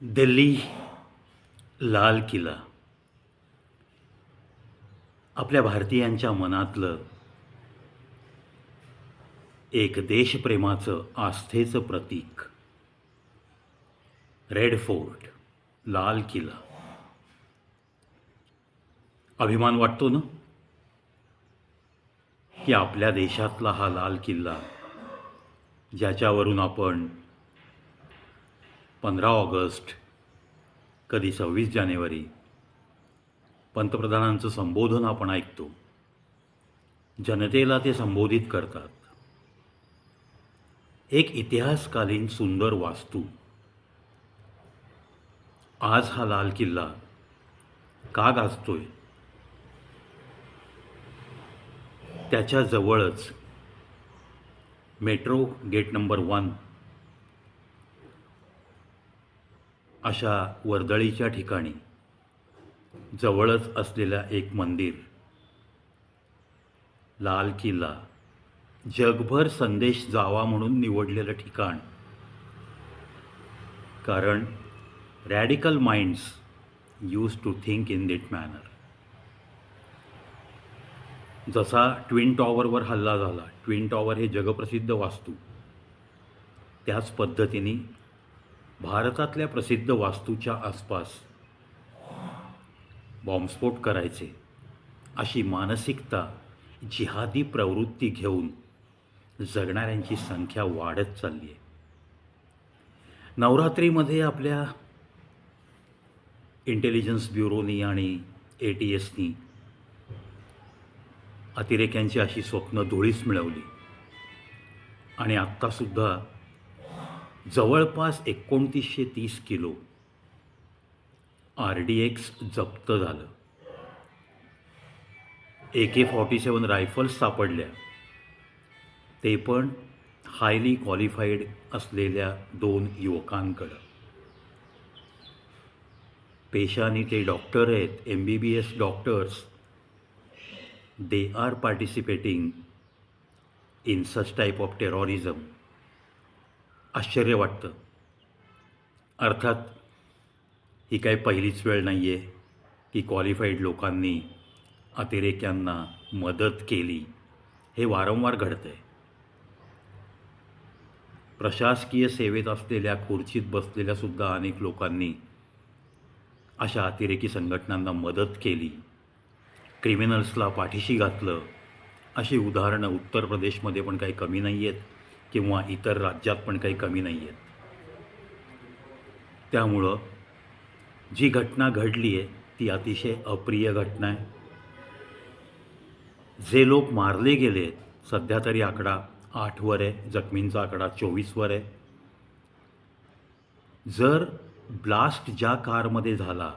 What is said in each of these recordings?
दिल्ली लाल किल्ला आपल्या भारतीयांच्या मनातलं एक देशप्रेमाचं आस्थेचं प्रतीक. रेड फोर्ट लाल किल्ला अभिमान वाटतो ना? की आपल्या देशातला हा लाल किल्ला ज्याच्यावरून आपण पंधरा ऑगस्ट कधी सव्वीस जानेवारी. पंतप्रधानांचं संबोधन आपण ऐकतो. जनतेला ते संबोधित करतात. एक इतिहासकालीन सुंदर वास्तू. आज हा लाल किल्ला का गाजतोय? त्याच्याजवळच मेट्रो गेट नंबर वन अशा वर्दळीच्या ठिकाणी जवळच असलेल्या एक मंदिर लाल किल्ला जगभर संदेश जावा म्हणून निवडलेलं ठिकाण. कारण radical minds use to think in that manner जसा ट्विन टॉवरवर हल्ला झाला ट्विन टॉवर हे जगप्रसिद्ध वास्तू. त्याच पद्धतीने भारतातल्या प्रसिद्ध वास्तूच्या आसपास बॉम्बस्फोट करायचे अशी मानसिकता जिहादी प्रवृत्ती घेऊन जगणाऱ्यांची संख्या वाढत चालली आहे. नवरात्रीमध्ये आपल्या इंटेलिजन्स ब्युरोनी आणि ए टी एसनी अतिरेक्यांची अशी स्वप्न धुळीस मिळवली. आणि आत्तासुद्धा जवळपास एकोणतीसशे तीस किलो आर डी एक्स जप्त झालं. ए के फॉर्टी सेवन रायफल्स सापडल्या. ते पण हायली क्वालिफाईड असलेल्या दोन युवकांकडं. पेशाने ते डॉक्टर आहेत M B B S doctors. They are participating in such type of terrorism आश्चर्य वाटतं. अर्थात ही काही पहिलीच वेळ नाही आहे की क्वालिफाईड लोकांनी अतिरेक्यांना मदत केली. हे वारंवार घडतं आहे प्रशासकीय सेवेत असलेल्या खुर्चीत बसलेल्यासुद्धा अनेक लोकांनी अशा अतिरेकी संघटनांना मदत केली. क्रिमिनल्सला पाठीशी घातलं. अशी उदाहरणं उत्तर प्रदेशमध्ये पण काही कमी नाही आहेत किंवा इतर राज्यात पण काही कमी नाही आहेत त्यामुळं जी घटना घडली आहे ती अतिशय अप्रिय घटना आहे. जे लोक मारले गेले आहेत सध्या तरी आकडा आठवर आहे जखमींचा आकडा चोवीसवर आहे. जर ब्लास्ट ज्या कारमध्ये झाला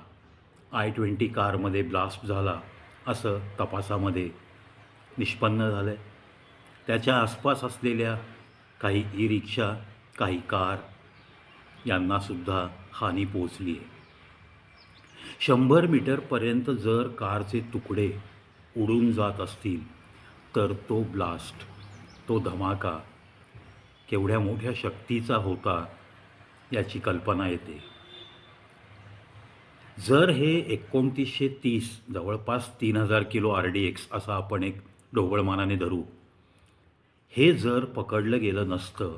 आय ट्वेंटी कारमध्ये ब्लास्ट झाला असं तपासामध्ये निष्पन्न झालं आहे त्याच्या आसपास असलेल्या काही ई रिक्षा काही कार यांनासुद्धा हानी पोचली आहे. शंभर मीटरपर्यंत जर कारचे तुकडे उडून जात असतील तर तो ब्लास्ट तो धमाका केवढ्या मोठ्या शक्तीचा होता याची कल्पना येते. जर हे एकोणतीसशे तीस जवळपास तीन हजार किलो आर डी एक्स असा आपण एक ढोबळमानाने धरू हे जर पकडलं गेलं नसतं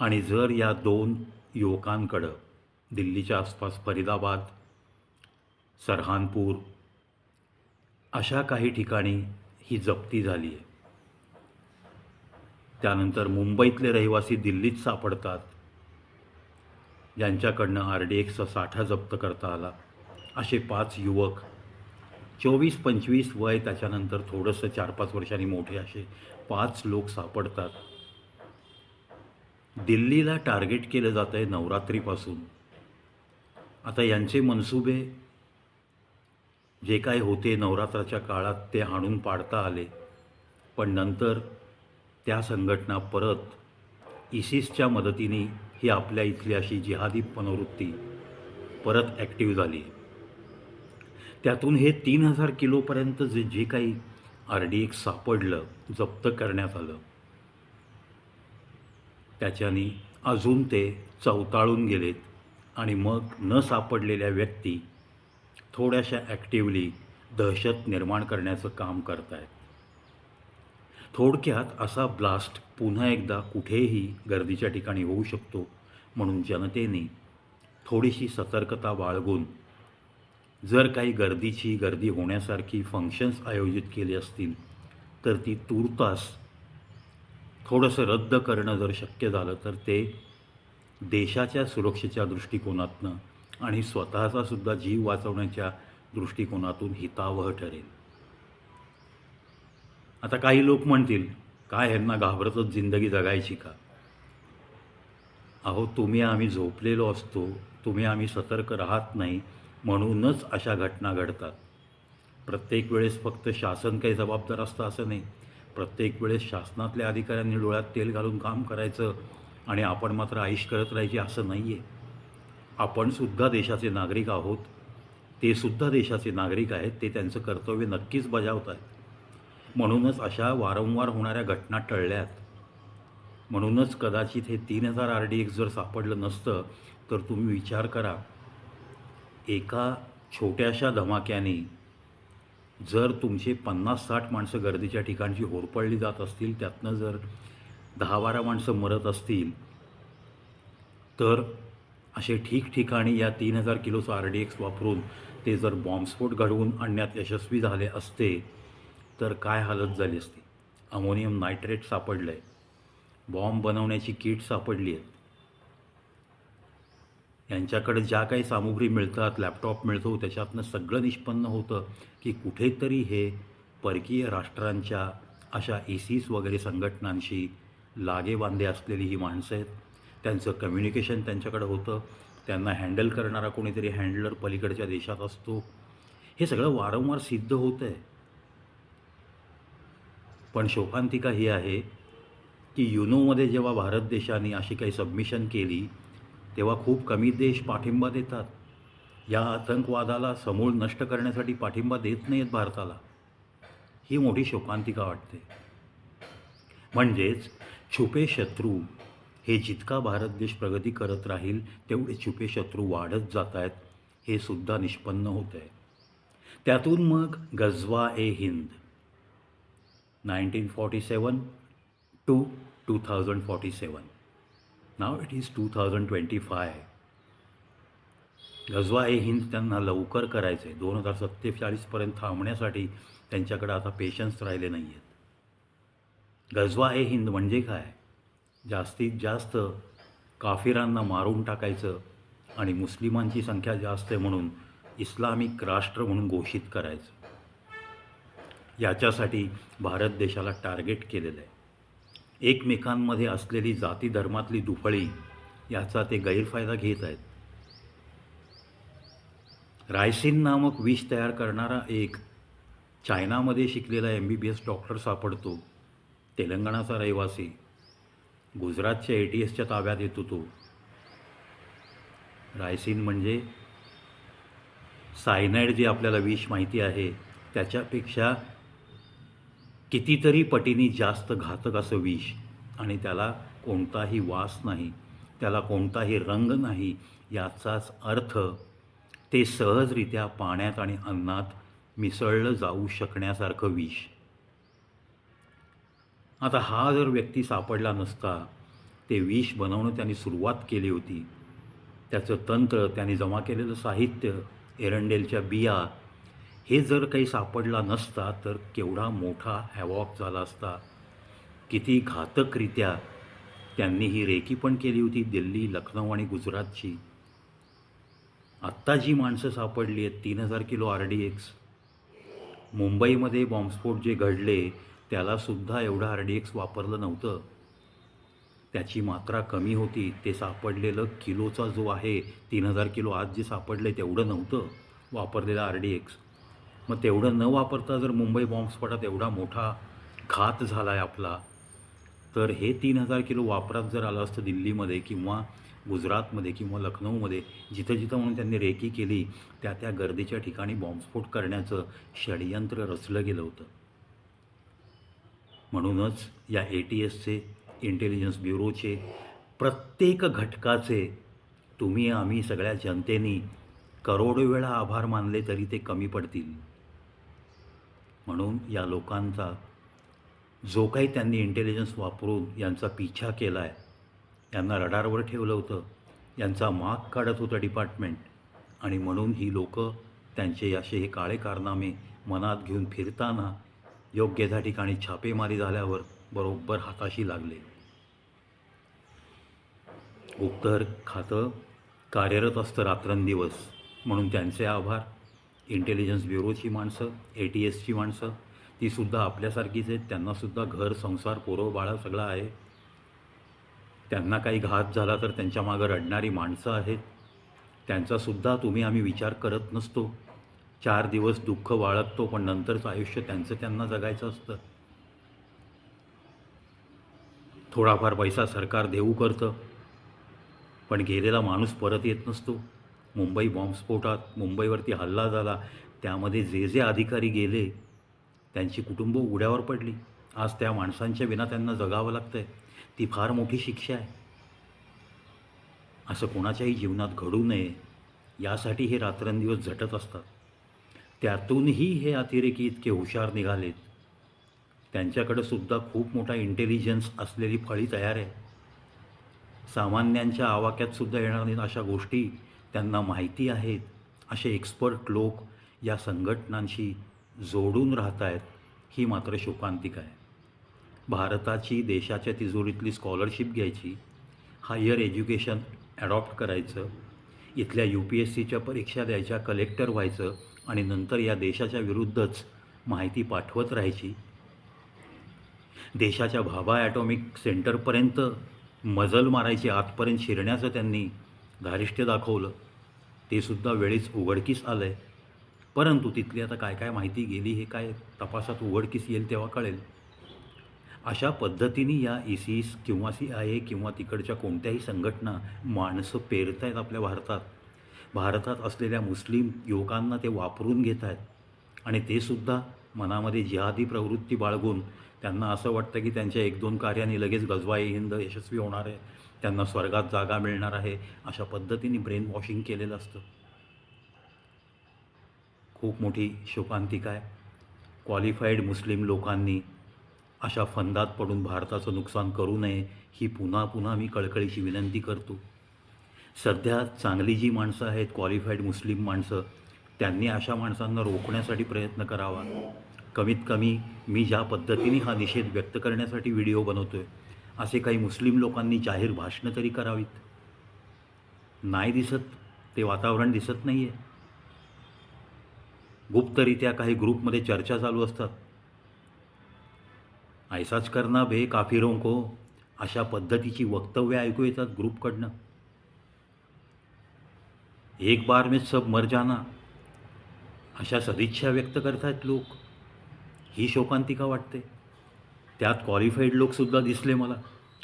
आणि जर या दोन युवकांकडं दिल्लीच्या आसपास फरीदाबाद सरहानपूर अशा काही ठिकाणी ही जप्ती झाली आहे त्यानंतर मुंबईतले रहिवासी दिल्लीत सापडतात. ज्यांच्याकडनं आर डी एक्सचा साठा जप्त करता आला. असे पाच युवक चोवीस पंचवीस वय त्याच्यानंतर थोडंसं चार पाच वर्षांनी मोठे असे पाच लोक सापडतात. दिल्लीला टार्गेट केलं जातं आहे नवरात्रीपासून. आता यांचे मनसुबे जे काय होते नवरात्राच्या काळात ते आणून पाडता आले. पण नंतर त्या संघटना परत इसिसच्या मदतीने ही आपल्या इथली अशी जिहादी मनोवृत्ती परत ॲक्टिव्ह झाली. त्यातून हे तीन हजार किलोपर्यंत जे जे काही आर डी एक्स सापडलं जप्त करण्यात आलं त्याच्यानी अजून ते चवताळून गेलेत आणि मग न सापडलेल्या व्यक्ती थोड्याशा ॲक्टिवली दहशत निर्माण करण्याचं काम करत आहेत थोडक्यात असा ब्लास्ट पुन्हा एकदा कुठेही गर्दीच्या ठिकाणी होऊ शकतो म्हणून जनतेने थोडीशी सतर्कता बाळगून जर काही गर्दीची गर्दी होण्यासारखी फंक्शन्स आयोजित केली असतील तर ती तूर्तास थोडंसं रद्द करणं जर शक्य झालं तर ते देशाच्या सुरक्षेच्या दृष्टिकोनातनं आणि स्वतःचा सुद्धा जीव वाचवण्याच्या दृष्टिकोनातून हितावह ठरेल. आता काही लोक म्हणतील काय ह्यांना घाबरतच जिंदगी जगायची का? अहो तुम्ही आम्ही झोपलेलो असतो तुम्ही आम्ही सतर्क राहत नाही म्हणूनच अशा घटना घडतात. प्रत्येक वेळेस फक्त शासन काही जबाबदार असतं असं नाही. प्रत्येक वेळेस शासनातल्या अधिकाऱ्यांनी डोळ्यात तेल घालून काम करायचं आणि आपण मात्र आईश करत राहायची असं नाही आहे आपण सुद्धा देशाचे नागरिक आहोत. ते सुद्धा देशाचे नागरिक आहेत. ते त्यांचं कर्तव्य नक्कीच बजावत आहेत म्हणूनच अशा वारंवार होणाऱ्या घटना टळल्यात. म्हणूनच कदाचित हे तीन हजार आर डी एक्स जर सापडलं नसतं तर तुम्ही विचार करा. एका छोट्याशा धमाक्याने जर तुमचे पन्नास साठ माणसं गर्दीच्या ठिकाणची होरपळली जात असतील त्यातनं जर दहा बारा माणसं मरत असतील तर असे ठिकठिकाणी या तीन हजार किलोचं आर डी एक्स वापरून ते जर बॉम्बस्फोट घडवून आणण्यात यशस्वी झाले असते तर काय हालत झाली असती? अमोनियम नायट्रेट सापडलं आहे बॉम्ब बनवण्याची किट सापडली आहेत यांच्याकडे ज्या काही सामुग्री मिळतात लॅपटॉप मिळतो त्याच्यातनं सगळं निष्पन्न होतं की कुठेतरी हे परकीय राष्ट्रांच्या अशा इसीस वगैरे संघटनांशी लागेबांधे असलेली ही माणसं आहेत. त्यांचं कम्युनिकेशन त्यांच्याकडे होतं. त्यांना हँडल करणारा कोणीतरी हँडलर पलीकडच्या देशात असतो. हे सगळं वारंवार सिद्ध होतं आहे पण शोकांतिका ही आहे की युनोमध्ये जेव्हा भारत देशाने अशी काही सबमिशन केली तेव्हा खूप कमी देश पाठिंबा देतात. या आतंकवादाला समूळ नष्ट करण्यासाठी पाठिंबा देत नाहीत भारताला. ही मोठी शोकांतिका वाटते. म्हणजेच छुपे शत्रू हे जितका भारत देश प्रगती करत राहील तेवढे छुपे शत्रू वाढत जात आहेत हे सुद्धा निष्पन्न होत आहे त्यातून मग गजवा ए Hind. Nineteen forty seven to two thousand forty seven. Now it is two thousand twenty five गजवा ए हिंद त्यांना लवकर करायचं आहे दोन हजार सत्तेचाळीसपर्यंत थांबण्यासाठी त्यांच्याकडे आता पेशन्स राहिले नाही आहेत गजवा ए हिंद म्हणजे काय? जास्तीत जास्त काफिरांना मारून टाकायचं आणि मुस्लिमांची संख्या जास्त आहे म्हणून इस्लामिक राष्ट्र म्हणून घोषित करायचं. याच्यासाठी भारत देशाला टार्गेट केलेलं आहे. एकमेकांमध्ये असलेली जाती धर्मातली दुफळी याचा ते गैरफायदा घेत आहेत. रायसिन नामक विष तयार करणारा एक चायनामध्ये शिकलेला M B B S doctor सापडतो. तेलंगणाचा रहिवासी. गुजरातच्या ए टी एसच्या ताब्यात येतो तो. रायसिन म्हणजे सायनाईड जे आपल्याला विष माहिती आहे त्याच्यापेक्षा कितीतरी पटीने जास्त घातक असं विष आणि त्याला कोणताही वास नाही त्याला कोणताही रंग नाही याचाच अर्थ ते सहजरित्या पाण्यात आणि अन्नात मिसळलं जाऊ शकण्यासारखं विष. आता हा जर व्यक्ती सापडला नसता ते विष बनवणं त्यांनी सुरुवात केली होती. त्याचं तंत्र त्यांनी जमा केलेलं साहित्य एरंडेलच्या बिया हे जर काही सापडला नसता तर केवढा मोठा हॅवॉक झाला असता. किती घातकरित्या त्यांनी ही रेकी पण केली होती दिल्ली लखनौ आणि गुजरातची. आत्ता जी माणसं सापडली आहेत तीन हजार किलो आर डी एक्स. मुंबईमध्ये बॉम्बस्फोट जे घडले त्यालासुद्धा एवढं आर डी एक्स वापरलं नव्हतं. त्याची मात्रा कमी होती ते सापडलेलं किलोचा जो आहे तीन हजार किलो आज जे सापडलं आहे तेवढं नव्हतं वापरलेलं आर डी एक्स. मग तेवढं न वापरता जर मुंबई बॉम्बस्फोटात एवढा मोठा घात झाला आहे आपला तर हे तीन हजार किलो वापरात जर आलं असतं दिल्लीमध्ये किंवा गुजरातमध्ये किंवा लखनौमध्ये जिथं जिथं म्हणून त्यांनी रेकी केली त्या त्या गर्दीच्या ठिकाणी बॉम्बस्फोट करण्याचं षडयंत्र रचलं गेलं होतं. म्हणूनच या ए टी एसचे इंटेलिजन्स ब्युरोचे प्रत्येक घटकाचे तुम्ही आम्ही सगळ्या जनतेनी करोडो वेळा आभार मानले तरी ते कमी पडतील. म्हणून या लोकांचा जो काही त्यांनी इंटेलिजन्स वापरून यांचा पिछा केला आहे यांना रडारवर ठेवलं होतं यांचा माग काढत होतं डिपार्टमेंट आणि म्हणून ही लोक त्यांचे असे हे काळे कारनामे मनात घेऊन फिरताना योग्य त्या ठिकाणी छापेमारी झाल्यावर बरोबर हाताशी लागले. गुप्तहर खातं कार्यरत असतं रात्रंदिवस. म्हणून त्यांचे आभार. इंटेलिजन्स ब्युरोची माणसं ए टी एसची माणसं तीसुद्धा आपल्यासारखीच आहेत. त्यांनासुद्धा घर संसार पोरं बाळा सगळं आहे. त्यांना काही घात झाला तर त्यांच्या मागं रडणारी माणसं आहेत. त्यांचासुद्धा तुम्ही आम्ही विचार करत नसतो. चार दिवस दुःख बाळगतो पण नंतरचं आयुष्य त्यांचं त्यांना जगायचं असतं. थोडाफार पैसा सरकार देऊ करतं पण गेलेला माणूस परत येत नसतो. मुंबई बॉम्बस्फोटात मुंबईवरती हल्ला झाला. त्यामध्ये जे जे अधिकारी गेले त्यांची कुटुंब उड्यावर पडली. आज त्या माणसांच्या विना त्यांना जगावं लागतं आहे ती फार मोठी शिक्षा आहे. असं कोणाच्याही जीवनात घडू नये यासाठी हे रात्रंदिवस झटत असतात. त्यातूनही हे अतिरेकी इतके हुशार निघालेत. त्यांच्याकडं सुद्धा खूप मोठा इंटेलिजन्स असलेली फळी तयार आहे. सामान्यांच्या आवाक्यात सुद्धा येणार नाहीत अशा गोष्टी. त्यांना माहिती आहेत. असे एक्सपर्ट लोक या संघटनांशी जोडून राहत आहेत ही मात्र शोकांतिक आहे. भारताची देशाच्या तिजोरीतली स्कॉलरशिप घ्यायची हायर एज्युकेशन ॲडॉप्ट करायचं इथल्या यू पी एस सीच्या परीक्षा द्यायच्या कलेक्टर व्हायचं आणि नंतर या देशाच्या विरुद्धच माहिती पाठवत राहायची. देशाच्या भाभा ॲटॉमिक सेंटरपर्यंत मजल मारायची आतपर्यंत शिरण्याचं त्यांनी धारिष्ट्य दाखवलं. ते सुद्धा वेळीच उघडकीस आलं आहे परंतु तिथली आता काय काय माहिती गेली हे काय तपासात उघडकीस येईल तेव्हा कळेल. अशा पद्धतीने या इसिस किंवा सी आय ए किंवा तिकडच्या कोणत्याही संघटना माणसं पेरत आहेत आपल्या भारतात. भारतात असलेल्या मुस्लिम युवकांना ते वापरून घेत आहेत आणि ते सुद्धा मनामध्ये जिहादी प्रवृत्ती बाळगून त्यांना असं वाटतं की त्यांच्या एक दोन कार्याने लगेच गजवाई हिंद यशस्वी होणार आहे. त्यांना स्वर्गात जागा मिळणार आहे. अशा पद्धतीने ब्रेन वॉशिंग केलेलं असतं. खूप मोठी शोकांतिका आहे. क्वालिफाईड मुस्लिम लोकांनी अशा फंदात पडून भारताचं नुकसान करू नये ही पुन्हा पुन्हा मी कळकळीची विनंती करतो. सध्या चांगली जी माणसं आहेत क्वालिफाईड मुस्लिम माणसं त्यांनी अशा माणसांना रोखण्यासाठी प्रयत्न करावा. कमीत कमी मी ज्या पद्धतीने हा निषेध व्यक्त करण्यासाठी व्हिडिओ बनवतो आहे असे काही मुस्लिम लोकांनी जाहीर भाषणं तरी करावीत. नाही दिसत ते वातावरण दिसत नाही आहे गुप्तरित्या काही ग्रुपमध्ये चर्चा चालू असतात. ऐसाच करना बे काफिरों को अशा पद्धतीची वक्तव्य ऐकू येतात ग्रुपकडनं. एक बार में सब मर जाना अशा सदिच्छा व्यक्त करतायत लोक. ही शोकांतिका वाटते. त्यात क्वालिफाईड लोकसुद्धा दिसले मला.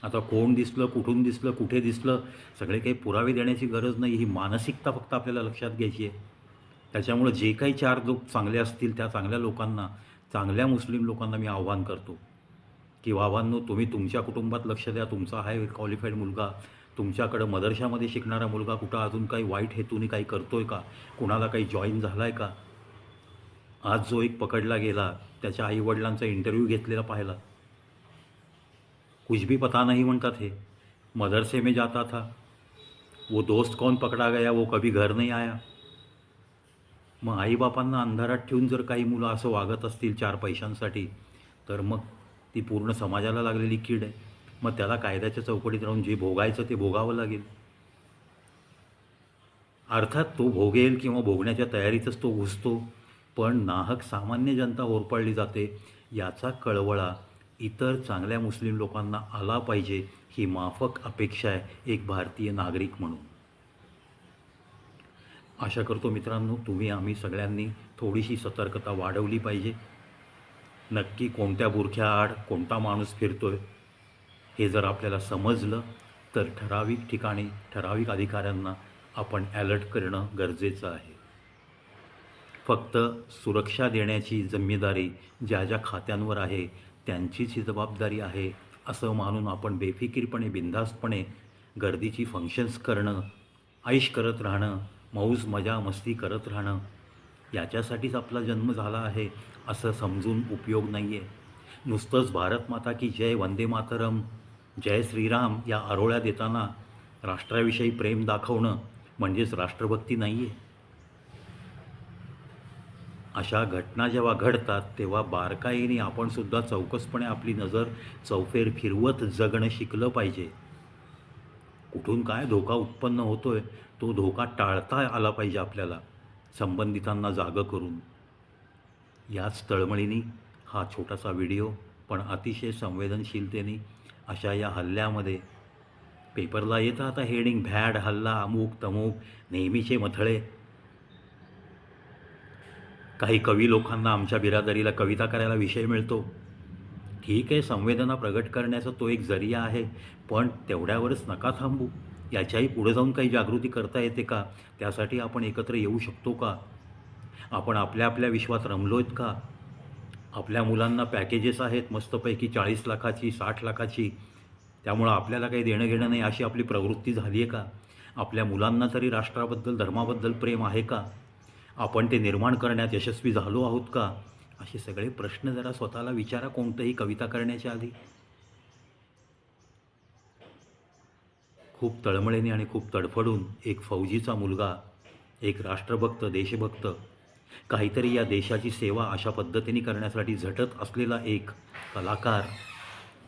आता कोण दिसलं कुठून दिसलं कुठे दिसलं सगळे काही पुरावे देण्याची गरज नाही ही मानसिकता फक्त आपल्याला लक्षात घ्यायची आहे. त्याच्यामुळं जे काही चार लोक चांगले असतील त्या चांगल्या लोकांना चांगल्या मुस्लिम लोकांना मी आव्हान करतो. की बाबांनो तुम्ही तुमच्या कुटुंबात लक्ष द्या तुमचा हा क्वालिफाईड मुलगा तुमच्याकडं मदरशामध्ये शिकणारा मुलगा कुठं अजून काही वाईट हेतूने काही करतोय का? कुणाला काही जॉईन झाला आहे का? आज जो एक पकडला गेला त्याच्या आईवडिलांचा इंटरव्ह्यू घेतलेला पाहिला. कुछ भी पता नहीं म्हणतात हे मदरसे में जाता था. वो दोस्त कौन पकडा गया वो कभी घर नाही आया. मग आईबापांना अंधारात ठेवून जर काही मुलं असं वागत असतील चार पैशांसाठी तर मग ती पूर्ण समाजाला लागलेली कीड आहे. मग त्याला कायद्याच्या चौकटीत राहून जे भोगायचं ते भोगावं लागेल. अर्थात तो भोगेल किंवा भोगण्याच्या तयारीतच तो घुसतो. पण नाहक सामान्य जनता होरपळली जाते याचा कळवळा इतर चांगल्या मुस्लिम लोकांना आला पाहिजे ही माफक अपेक्षा आहे एक भारतीय नागरिक म्हणून. आशा करतो मित्रांनो तुम्ही आम्ही सगळ्यांनी थोडीशी सतर्कता वाढवली पाहिजे. नक्की कोणत्या बुरख्या आड कोणता माणूस फिरतोय हे जर आपल्याला समजलं तर ठराविक ठिकाणी ठराविक अधिकाऱ्यांना आपण ॲलर्ट करणं गरजेचं आहे. फक्त सुरक्षा देण्याची जिम्मेदारी ज्या ज्या खात्यांवर आहे त्यांचीच ही जबाबदारी आहे असं मानून आपण बेफिकीरपणे बिनधास्तपणे गर्दीची फंक्शन्स करणं ऐश करत राहणं मौज मजा मस्ती करत राहणं याच्यासाठीच आपला जन्म झाला आहे असं समजून उपयोग नाही आहे नुसतंच भारत माता की जय वंदे मातरम जय श्रीराम या आरोळ्या देताना राष्ट्राविषयी प्रेम दाखवणं म्हणजेच राष्ट्रभक्ती नाही आहे अशा घटना जेव्हा घडतात तेव्हा बारकाईने आपणसुद्धा चौकसपणे आपली नजर चौफेर फिरवत जगणं शिकलं पाहिजे. कुठून काय धोका उत्पन्न होतोय तो धोका टाळता आला पाहिजे आपल्याला संबंधितांना जागं करून. याच तळमळीने हा छोटासा व्हिडिओ पण अतिशय संवेदनशीलतेने अशा या हल्ल्यामध्ये पेपरला येतं आता हेडिंग भॅड हल्ला अमुक तमूक नेहमीचे मथळे काही कवी लोकांना आमच्या बिरादरीला कविता करायला विषय मिळतो. ठीक आहे संवेदना प्रगट करण्याचा तो एक जरिया आहे पण तेवढ्यावरच नका थांबू. याच्याही पुढे जाऊन काही जागृती करता येते का? त्यासाठी आपण एकत्र येऊ शकतो का? आपण आपल्या आपल्या विश्वात रमलो आहेत का? आपल्या मुलांना पॅकेजेस आहेत मस्तपैकी चाळीस लाखाची साठ लाखाची. त्यामुळं आपल्याला काही देणं घेणं नाही अशी आपली प्रवृत्ती झाली आहे का? आपल्या मुलांना तरी राष्ट्राबद्दल धर्माबद्दल प्रेम आहे का? आपण ते निर्माण करण्यात यशस्वी झालो आहोत का? असे सगळे प्रश्न जरा स्वतःला विचारा कोणतंही कविता करण्याच्या आधी. खूप तळमळीने आणि खूप तडफडून एक फौजीचा मुलगा एक राष्ट्रभक्त देशभक्त काहीतरी या देशाची सेवा अशा पद्धतीने करण्यासाठी झटत असलेला एक कलाकार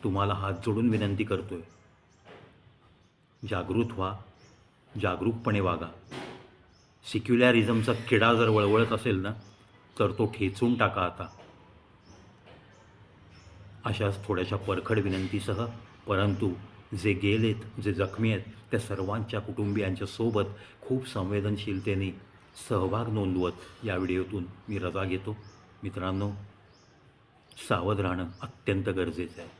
तुम्हाला हात जोडून विनंती करतोय. जागृत व्हा जागरूकपणे वागा. सिक्युलॅरिझमचा किडा जर वळवळत असेल ना तर तो ठेचून टाका आता. अशाच थोड्याशा परखड विनंतीसह परंतु जे गेलेत जे जखमी आहेत त्या सर्वांच्या कुटुंबियांच्या सोबत खूप संवेदनशीलतेने सहभाग नोंदवत या व्हिडिओतून मी रजा घेतो. मित्रांनो सावध राहणं अत्यंत गरजेचं आहे.